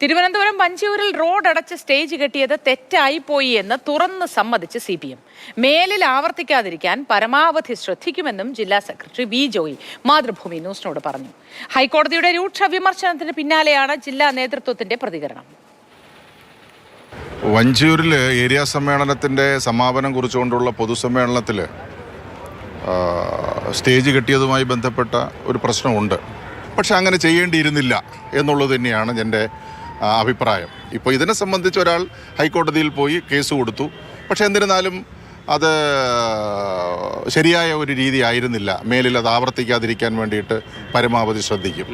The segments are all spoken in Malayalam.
തിരുവനന്തപുരം വഞ്ചിയൂരിൽ റോഡ് അടച്ച് സ്റ്റേജ് കെട്ടിയത് തെറ്റായി പോയി എന്ന് തുറന്ന് സമ്മതിച്ച് സി പി എം. മേലിൽ ആവർത്തിക്കാതിരിക്കാൻ പരമാവധി ശ്രദ്ധിക്കുമെന്നും ജില്ലാ സെക്രട്ടറി വി ജോയി മാതൃഭൂമി ന്യൂസിനോട് പറഞ്ഞു. ഹൈക്കോടതിയുടെ രൂക്ഷ വിമർശനത്തിന് പിന്നാലെയാണ് ജില്ലാ നേതൃത്വത്തിന്റെ പ്രതികരണം. വഞ്ചിയൂരിൽ ഏരിയ സമ്മേളനത്തിന്റെ സമാപനം കുറിച്ചുകൊണ്ടുള്ള പൊതുസമ്മേളനത്തിൽ സ്റ്റേജ് കെട്ടിയതുമായി ബന്ധപ്പെട്ട ഒരു പ്രശ്നമുണ്ട്. പക്ഷെ അങ്ങനെ ചെയ്യേണ്ടിയിരുന്നില്ല എന്നുള്ളത് തന്നെയാണ് എന്റെ അഭിപ്രായം. ഇപ്പോൾ ഇതിനെ സംബന്ധിച്ച് ഒരാൾ ഹൈക്കോടതിയിൽ പോയി കേസ് കൊടുത്തു. പക്ഷേ എന്നിരുന്നാലും അത് ശരിയായ ഒരു രീതി ആയിരുന്നില്ല. മേലിൽ അത് ആവർത്തിക്കാതിരിക്കാൻ വേണ്ടിയിട്ട് പരമാവധി ശ്രദ്ധിക്കും.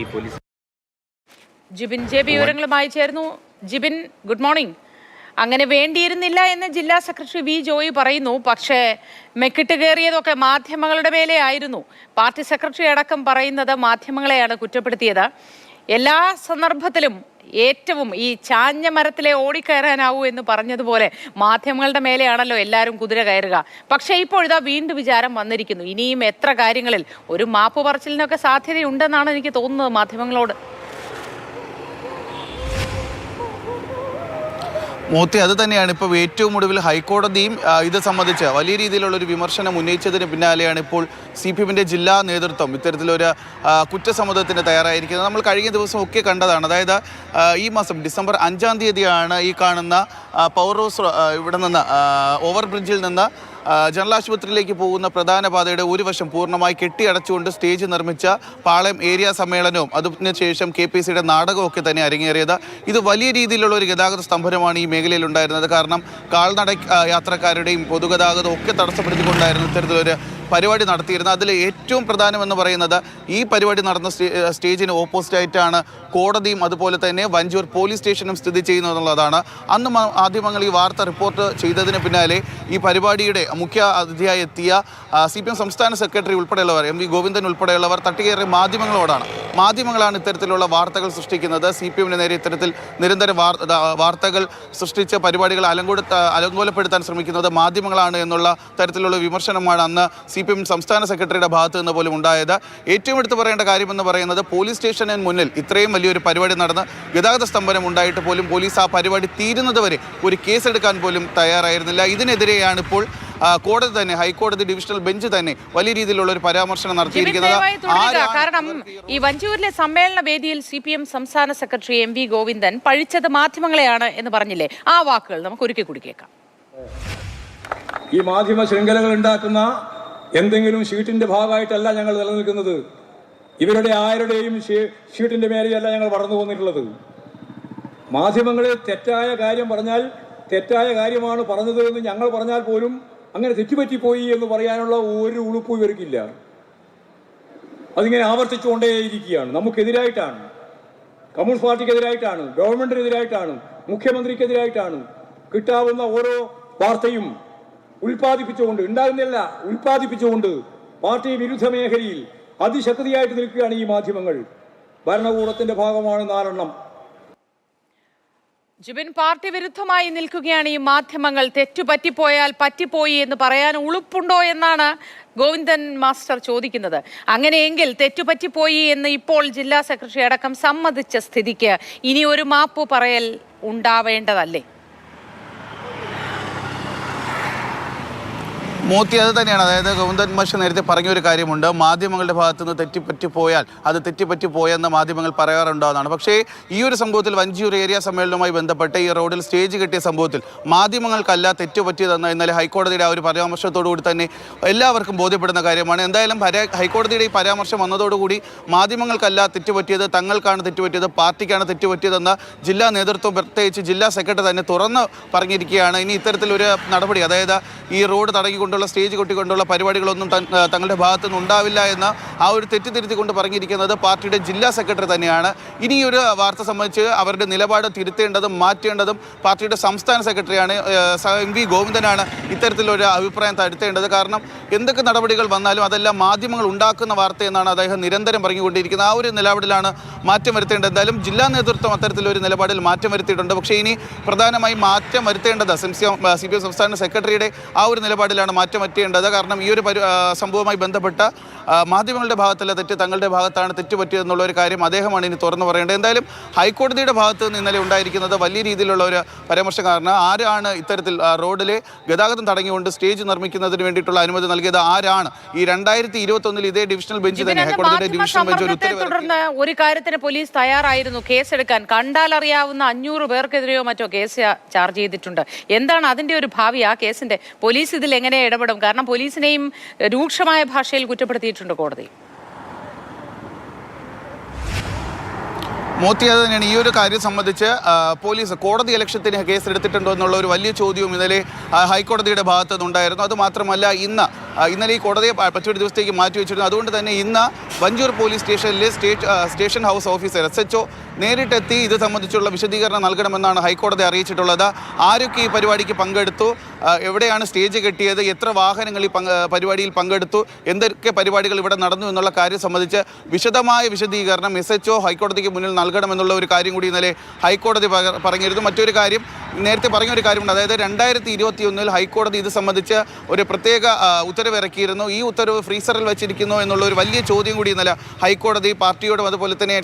ജിബിൻ ജെ ബി വിവരങ്ങളുമായി ചേർന്നു ജിബിൻ ഗുഡ് മോർണിംഗ്. അങ്ങനെ വേണ്ടിയിരുന്നില്ല എന്ന് ജില്ലാ സെക്രട്ടറി വി ജോയി പറയുന്നു. പക്ഷേ മെക്കിട്ട് കയറിയതൊക്കെ മാധ്യമങ്ങളുടെ മേലെ ആയിരുന്നു. പാർട്ടി സെക്രട്ടറി അടക്കം പറയുന്നത് മാധ്യമങ്ങളെയാണ് കുറ്റപ്പെടുത്തിയത്. എല്ലാ സന്ദർഭത്തിലും ഏറ്റവും ഈ ചാഞ്ഞ മരത്തിലെ ഓടിക്കയറാനാവൂ എന്ന് പറഞ്ഞതുപോലെ മാധ്യമങ്ങളുടെ മേലെയാണല്ലോ എല്ലാവരും കുതിര കയറുക. പക്ഷേ ഇപ്പോൾ ഇതാ വീണ്ടും വിചാരം വന്നിരിക്കുന്നു. ഇനിയും എത്ര കാര്യങ്ങളിൽ ഒരു മാപ്പ് പറച്ചിലിനൊക്കെ സാധ്യതയുണ്ടെന്നാണ് എനിക്ക് തോന്നുന്നത് മാധ്യമങ്ങളോട്. മൂർത്തി അത് തന്നെയാണ്. ഇപ്പോൾ ഏറ്റവും ഒടുവിൽ ഹൈക്കോടതിയും ഇത് സംബന്ധിച്ച് വലിയ രീതിയിലുള്ള ഒരു വിമർശനം ഉന്നയിച്ചതിന് പിന്നാലെയാണ് ഇപ്പോൾ സി പി എമ്മിന്റെ ജില്ലാ നേതൃത്വം ഇത്തരത്തിലൊരു കുറ്റസമ്മതത്തിന് തയ്യാറായിരിക്കുന്നത്. നമ്മൾ കഴിഞ്ഞ ദിവസം ഒക്കെ കണ്ടതാണ്. അതായത് ഈ മാസം ഡിസംബർ അഞ്ചാം തീയതിയാണ് ഈ കാണുന്ന പവർ ഹൗസ് ഇവിടെ നിന്ന് ഓവർ ബ്രിഡ്ജിൽ നിന്ന് ജനറൽ ആശുപത്രിയിലേക്ക് പോകുന്ന പ്രധാന പാതയുടെ ഒരു വശം പൂർണമായി കെട്ടിയടച്ചുകൊണ്ട് സ്റ്റേജ് നിർമ്മിച്ച പാളയം ഏരിയ സമ്മേളനവും അതിനുശേഷം കെ പി സിയുടെ നാടകമൊക്കെ തന്നെ അരങ്ങേറിയത്. ഇത് വലിയ രീതിയിലുള്ള ഒരു ഗതാഗത സ്തംഭനമാണ് ഈ മേഖലയിൽ ഉണ്ടായിരുന്നത്. കാരണം കാൽനട യാത്രക്കാരുടെയും പൊതുഗതാഗതം ഒക്കെ തടസ്സപ്പെടുത്തിക്കൊണ്ടായിരുന്നു ഇത്തരത്തിലൊരു പരിപാടി നടത്തിയിരുന്നത്. അതിൽ ഏറ്റവും പ്രധാനമെന്ന് പറയുന്നത് ഈ പരിപാടി നടന്ന സ്റ്റേ- സ്റ്റേജിന് ഓപ്പോസിറ്റായിട്ടാണ് കോടതിയും അതുപോലെ തന്നെ വഞ്ചൂർ പോലീസ് സ്റ്റേഷനും സ്ഥിതി ചെയ്യുന്നത് എന്നുള്ളതാണ് അന്ന് മാധ്യമങ്ങൾ ഈ വാർത്ത റിപ്പോർട്ട് ചെയ്തതിന് പിന്നാലെ ഈ പരിപാടിയുടെ മുഖ്യ അതിഥിയായി എത്തിയ സി സംസ്ഥാന സെക്രട്ടറി ഉൾപ്പെടെയുള്ളവർ എം വി ഗോവിന്ദൻ ഉൾപ്പെടെയുള്ളവർ തട്ടിയേറിയ മാധ്യമങ്ങളോടാണ് മാധ്യമങ്ങളാണ് ഇത്തരത്തിലുള്ള വാർത്തകൾ സൃഷ്ടിക്കുന്നത്. സി പി എമ്മിന് നേരെ ഇത്തരത്തിൽ നിരന്തര വാർത്തകൾ സൃഷ്ടിച്ച പരിപാടികൾ അലങ്കോടുത്ത അലങ്കോലപ്പെടുത്താൻ ശ്രമിക്കുന്നത് മാധ്യമങ്ങളാണ് എന്നുള്ള തരത്തിലുള്ള വിമർശനമാണ് അന്ന് സി പി എം സംസ്ഥാന സെക്രട്ടറിയുടെ ഭാഗത്തു നിന്ന് പോലും ഉണ്ടായത്. ഏറ്റവും എടുത്തു പറയേണ്ട കാര്യമെന്ന് പറയുന്നത് പോലീസ് സ്റ്റേഷന് മുന്നിൽ ഇത്രയും വലിയൊരു പരിപാടി നടന്ന് ഗതാഗത സ്തംഭനം ഉണ്ടായിട്ട് പോലും പോലീസ് ആ പരിപാടി തീരുന്നതുവരെ ഒരു കേസെടുക്കാൻ പോലും തയ്യാറായിരുന്നില്ല. ഇതിനെതിരെയാണ് ഇപ്പോൾ കോടതി തന്നെ ഹൈക്കോടതി ഡിവിഷണൽ ബെഞ്ച് തന്നെ വലിയ രീതിയിലുള്ള ഒരു പരാമർശനം ജിബിൻ നടത്തിയിരിക്കുന്നത് കാരണം ഈ വഞ്ചൂരിലെ സമ്മേളന വേദിയിൽ സി പി എം സംസ്ഥാന സെക്രട്ടറി എം വി ഗോവിന്ദൻ പഴിച്ചത് മാധ്യമങ്ങളെയാണ് എന്ന് പറഞ്ഞില്ലേ? ആ വാക്കുകൾ നമുക്ക് ഒരുക്കി കൂടി കേൾക്കാം. ഈ മാധ്യമ ശൃംഖലകൾ ഉണ്ടാക്കുന്ന എന്തെങ്കിലും ഷീറ്റിന്റെ ഭാഗമായിട്ടല്ല ഞങ്ങൾ നിലനിൽക്കുന്നത്. ഇവരുടെ ആരുടെയും ഷീട്ടിന്റെ ഷീറ്റിന്റെ മേലെയല്ല ഞങ്ങൾ വളർന്നു പോന്നിട്ടുള്ളത് മാധ്യമങ്ങളിൽ തെറ്റായ കാര്യം പറഞ്ഞാൽ തെറ്റായ കാര്യമാണ് പറഞ്ഞത് എന്ന് ഞങ്ങൾ പറഞ്ഞാൽ പോലും അങ്ങനെ തെറ്റുപറ്റിപ്പോയി എന്ന് പറയാനുള്ള ഒരു ഉളുപ്പും ഇവർക്കില്ല. അതിങ്ങനെ ആവർത്തിച്ചുകൊണ്ടേയിരിക്കുകയാണ്. നമുക്കെതിരായിട്ടാണ്. കമ്മ്യൂണിസ്റ്റ് പാർട്ടിക്കെതിരായിട്ടാണ്. ഗവൺമെന്റിനെതിരായിട്ടാണ്. മുഖ്യമന്ത്രിക്കെതിരായിട്ടാണ്. കിട്ടാവുന്ന ഓരോ വാർത്തയും ഉൽപ്പാദിപ്പിച്ചുകൊണ്ട് ഉണ്ടാകുന്നില്ല ഉൽപ്പാദിപ്പിച്ചുകൊണ്ട് പാർട്ടി വിരുദ്ധ മേഖലയിൽ അതിശക്തിയായിട്ട് നിൽക്കുകയാണ് ഈ മാധ്യമങ്ങൾ. ഭരണകൂടത്തിന്റെ ഭാഗമാണ് നാലെണ്ണം. ജിബിൻ പാർട്ടി വിരുദ്ധമായി നിൽക്കുകയാണ് ഈ മാധ്യമങ്ങൾ. തെറ്റുപറ്റിപ്പോയാൽ പറ്റിപ്പോയി എന്ന് പറയാൻ ഉളുപ്പുണ്ടോ എന്നാണ് ഗോവിന്ദൻ മാസ്റ്റർ ചോദിക്കുന്നത്. അങ്ങനെയെങ്കിൽ തെറ്റുപറ്റിപ്പോയി എന്ന് ഇപ്പോൾ ജില്ലാ സെക്രട്ടറി അടക്കം സമ്മതിച്ച സ്ഥിതിക്ക് ഇനി ഒരു മാപ്പ് പറയൽ ഉണ്ടാവേണ്ടതല്ലേ? മൂർത്തി അത് തന്നെയാണ്. അതായത് ഗോവിന്ദൻ മാഷ് നേരത്തെ പറഞ്ഞൊരു കാര്യമുണ്ട്. മാധ്യമങ്ങളുടെ ഭാഗത്തുനിന്ന് തെറ്റിപ്പറ്റി പോയാൽ അത് തെറ്റിപ്പറ്റി പോയെന്ന് മാധ്യമങ്ങൾ പറയാറുണ്ടാവുന്നതാണ് പക്ഷേ ഈ ഒരു സംഭവത്തിൽ വഞ്ചിയൂർ ഏരിയ സമ്മേളനവുമായി ബന്ധപ്പെട്ട് ഈ റോഡിൽ സ്റ്റേജ് കിട്ടിയ സംഭവത്തിൽ മാധ്യമങ്ങൾക്കല്ല തെറ്റുപറ്റിയതെന്ന് ഇന്നലെ ഹൈക്കോടതിയുടെ ആ ഒരു പരാമർശത്തോടു കൂടി തന്നെ എല്ലാവർക്കും ബോധ്യപ്പെടുന്ന കാര്യമാണ്. എന്തായാലും ഹൈക്കോടതിയുടെ ഈ പരാമർശം വന്നതോടുകൂടി മാധ്യമങ്ങൾക്കല്ല തെറ്റുപറ്റിയത് തങ്ങൾക്കാണ് തെറ്റുപറ്റിയത് പാർട്ടിക്കാണ് തെറ്റുപറ്റിയതെന്ന് ജില്ലാ നേതൃത്വം പ്രത്യേകിച്ച് ജില്ലാ സെക്രട്ടറി തന്നെ തുറന്ന് പറഞ്ഞിരിക്കുകയാണ്. ഇനി ഇത്തരത്തിലൊരു നടപടി അതായത് ഈ റോഡ് തടങ്ങിക്കൊണ്ടുള്ള സ്റ്റേജ് കൊട്ടിക്കൊണ്ടുള്ള പരിപാടികളൊന്നും തങ്ങളുടെ ഭാഗത്തു നിന്ന് ഉണ്ടാവില്ല എന്ന് ആ ഒരു തെറ്റിദ്ധരുത്തിക്കൊണ്ട് പറഞ്ഞിരിക്കുന്നത് പാർട്ടിയുടെ ജില്ലാ സെക്രട്ടറി തന്നെയാണ്. ഇനി ഒരു വാർത്ത സംബന്ധിച്ച് അവരുടെ നിലപാട് തിരുത്തേണ്ടതും മാറ്റേണ്ടതും പാർട്ടിയുടെ സംസ്ഥാന സെക്രട്ടറിയാണ് എം വി ഗോവിന്ദനാണ് ഇത്തരത്തിലൊരു അഭിപ്രായം തരുത്തേണ്ടത്. കാരണം എന്തൊക്കെ നടപടികൾ വന്നാലും അതെല്ലാം മാധ്യമങ്ങൾ ഉണ്ടാക്കുന്ന വാർത്ത എന്നാണ് അദ്ദേഹം നിരന്തരം പറഞ്ഞുകൊണ്ടിരിക്കുന്നത്. ആ ഒരു നിലപാടിലാണ് മാറ്റം വരുത്തേണ്ടത്. എന്തായാലും ജില്ലാ നേതൃത്വം അത്തരത്തിലൊരു നിലപാടിൽ മാറ്റം വരുത്തിയിട്ടുണ്ട്. പക്ഷേ ഇനി പ്രധാനമായും മാറ്റം വരുത്തേണ്ടത് സി പി എം സംസ്ഥാന സെക്രട്ടറിയുടെ ആ ഒരു നിലപാടിലാണ് മാറ്റം പറ്റേണ്ടത് കാരണം ഈ ഒരു സംഭവവുമായി ബന്ധപ്പെട്ട മാധ്യമങ്ങളുടെ ഭാഗത്തല്ല തെറ്റ് തങ്ങളുടെ ഭാഗത്താണ് തെറ്റ് പറ്റിയതെന്നുള്ള ഒരു കാര്യം അദ്ദേഹമാണ് ഇനി തുറന്നു പറയേണ്ടത്. എന്തായാലും ഹൈക്കോടതിയുടെ ഭാഗത്ത് നിന്ന് ഇന്നലെ ഉണ്ടായിരിക്കുന്നത് വലിയ രീതിയിലുള്ള ഒരു പരാമർശം കാരണം ആരാണ് ഇത്തരത്തിൽ റോഡിലെ ഗതാഗതം തടങ്ങിക്കൊണ്ട് സ്റ്റേജ് നിർമ്മിക്കുന്നതിന് വേണ്ടിയിട്ടുള്ള അനുമതി നൽകിയത്? ആരാണ്? ഈ രണ്ടായിരത്തി ഇരുപത്തൊന്നിൽ ഇതേ ഡിവിഷണൽ ബെഞ്ച് തന്നെ ഹൈക്കോടതിയുടെ ഡിവിഷണൽ ബെഞ്ച് ഒരു. തുടർന്ന് ഒരു കാര്യത്തിന് പോലീസ് തയ്യാറായിരുന്നു. കേസെടുക്കാൻ കണ്ടാലറിയാവുന്ന അഞ്ഞൂറ് പേർക്കെതിരെയോ മറ്റോ കേസ് ചാർജ് ചെയ്തിട്ടുണ്ട്. എന്താണ് അതിന്റെ ഒരു ഭാവി? ആ കേസിന്റെ പോലീസ് ഇതിൽ എങ്ങനെ ഇടപെടും. കാരണം പോലീസിനെയും രൂക്ഷമായ ഭാഷയിൽ കുറ്റപ്പെടുത്തിയിട്ടുണ്ട് കോടതി. മോത്തി അത് തന്നെയാണ്. ഈ ഒരു കാര്യം സംബന്ധിച്ച് പോലീസ് കോടതി ഇലക്ഷത്തിന് കേസ് എടുത്തിട്ടുണ്ടോ എന്നുള്ള ഒരു വലിയ ചോദ്യവും ഇന്നലെ ഹൈക്കോടതിയുടെ ഭാഗത്തു നിന്നുണ്ടായിരുന്നു. അത് മാത്രമല്ല ഇന്ന് ഇന്നലെ ഈ കോടതിയെ പറ്റൊരു ദിവസത്തേക്ക് മാറ്റി വെച്ചിരുന്നു. അതുകൊണ്ട് തന്നെ ഇന്ന് വഞ്ചൂർ പോലീസ് സ്റ്റേഷനിലെ station house officer S H നേരിട്ടെത്തി ഇത് സംബന്ധിച്ചുള്ള വിശദീകരണം നൽകണമെന്നാണ് ഹൈക്കോടതി അറിയിച്ചിട്ടുള്ളത്. ആരൊക്കെ ഈ പരിപാടിക്ക് പങ്കെടുത്തു? എവിടെയാണ് സ്റ്റേജ് കെട്ടിയത്? എത്ര വാഹനങ്ങൾ ഈ പരിപാടിയിൽ പങ്കെടുത്തു? എന്തൊക്കെ പരിപാടികൾ ഇവിടെ നടന്നു എന്നുള്ള കാര്യം സംബന്ധിച്ച് വിശദമായ വിശദീകരണം എസ് എച്ച് ഹൈക്കോടതിക്ക് മുന്നിൽ നൽകണമെന്നുള്ള ഒരു കാര്യം കൂടി ഇന്നലെ ഹൈക്കോടതി പറഞ്ഞിരുന്നു. മറ്റൊരു കാര്യം നേരത്തെ പറഞ്ഞ ഒരു കാര്യമുണ്ട്. അതായത് രണ്ടായിരത്തി ഇരുപത്തി ഒന്നിൽ ഹൈക്കോടതി ഇത് സംബന്ധിച്ച് ഒരു പ്രത്യേക ഉത്തരവ് ഇറക്കിയിരുന്നു ഈ ഉത്തരവ് ഫ്രീസറിൽ വെച്ചിരിക്കുന്നു എന്നുള്ള ഒരു വലിയ ചോദ്യം കൂടി ഇന്നലെ ഹൈക്കോടതി പാർട്ടിയോടും അതുപോലെ തന്നെ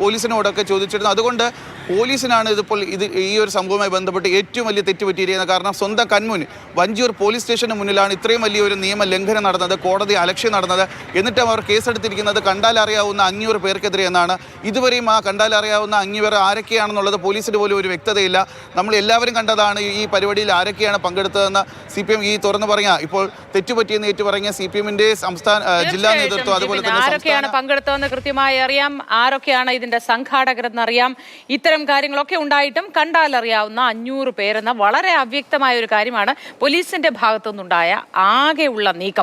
പോലീസിനോടൊക്കെ ചോദിച്ചിരുന്നു. അതുകൊണ്ട് പോലീസിനാണ് ഇതിപ്പോൾ ഇത് ഈ ഒരു സംഭവവുമായി ബന്ധപ്പെട്ട് ഏറ്റവും വലിയ തെറ്റ് പറ്റിയിരിക്കുന്നത് കാരണം സ്വന്തം കൺമുൻ വഞ്ചിയൂർ പോലീസ് സ്റ്റേഷന് മുന്നിലാണ് ഇത്രയും വലിയൊരു നിയമ ലംഘനം നടന്നത് കോടതി അലക്ഷ്യം നടന്നത്. എന്നിട്ടും അവർ കേസെടുത്തിരിക്കുന്നത് കണ്ടാലറിയാവുന്ന അഞ്ഞൂറ് പേർക്കെതിരെ എന്നാണ് ഇതുവരെയും ആ കണ്ടാലറിയാവുന്ന അഞ്ഞൂറ് ആരൊക്കെയാണെന്നുള്ളത് പോലീസിന് പോലും ഒരു വ്യക്തതയില്ല. നമ്മൾ എല്ലാവരും കണ്ടതാണ് ഈ- പരിപാടിയിൽ ആരൊക്കെയാണ് പങ്കെടുത്തതെന്ന് സി പി എം ഈ തുറന്നു പറഞ്ഞ ഇപ്പോൾ തെറ്റുപറ്റിയെന്ന് ഏറ്റു പറഞ്ഞ സി പി എമ്മിന്റെ സംസ്ഥാന ജില്ലാ നേതൃത്വം അതുപോലെ തന്നെ ആരൊക്കെയാണ് പങ്കെടുത്തതെന്ന് കൃത്യമായി അറിയാം. ആരൊക്കെയാണ് ഇതിന്റെ സംഘാടകരെന്ന് അറിയാം ഇത്തരം കാര്യങ്ങളൊക്കെ ഉണ്ടായിട്ടും കണ്ടാലറിയാവുന്ന അഞ്ഞൂറ് പേരെന്ന വളരെ അവ്യക്തമായ ഒരു കാര്യമാണ് പോലീസിന്റെ ഭാഗത്തുനിന്നുണ്ടായ ആകെയുള്ള നീക്കം.